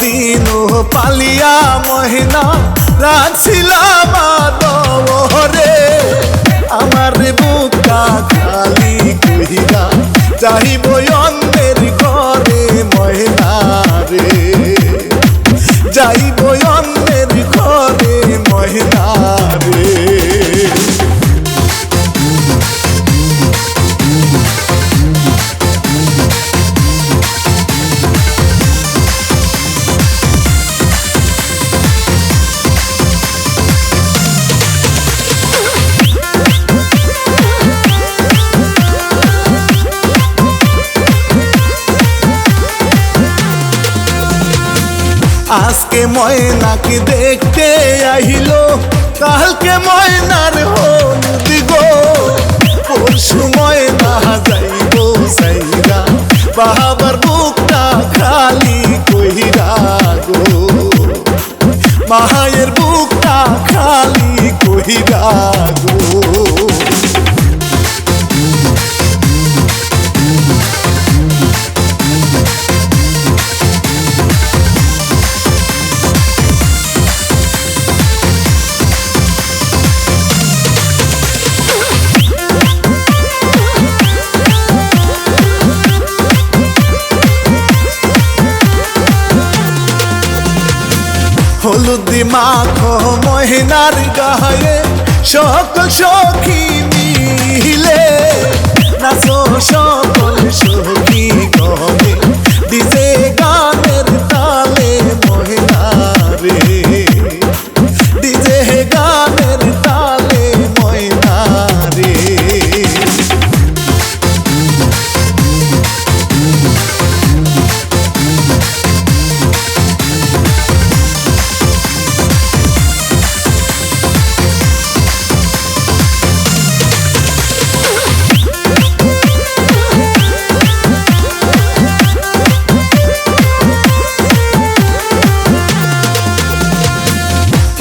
দিন পালিয়া মহিনা রাছিলাম রে। আমার বুকা খালি কহিলা চাহিব অন্যের আজকে ময়নাকে দেখতে আহিলো, কালকে ময়নার হলুদ পরশু ময়না যাইব সাইরা, বাবার বুকটা খালি কইরা গো। মায়ের বুকটা খালি কইরা গো। হলুদি মাখো মহিনার গায়ে সকল সখী মিলে নাচো সকল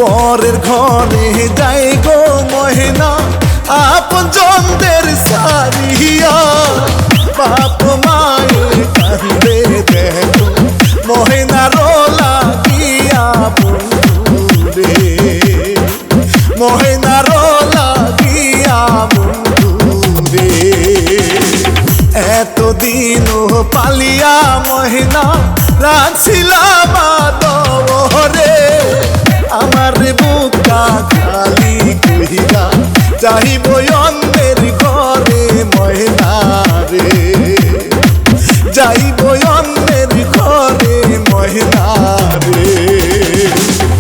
পরের ঘরে যাই গো মহিনা আপন জনদের সারিয়া। বাপ মায়ের কান্দে দেখো, মহিনা রোলা দিয়া বন্ধুরে। মহিনা রোলা দিয়া বন্ধুরে। এতদিন পালিয়া মহিনা রাছিলাম রে। আমার বুকা খালি কহিলা চাহিব অন্যের ঘরে মহিলা রে। যাইব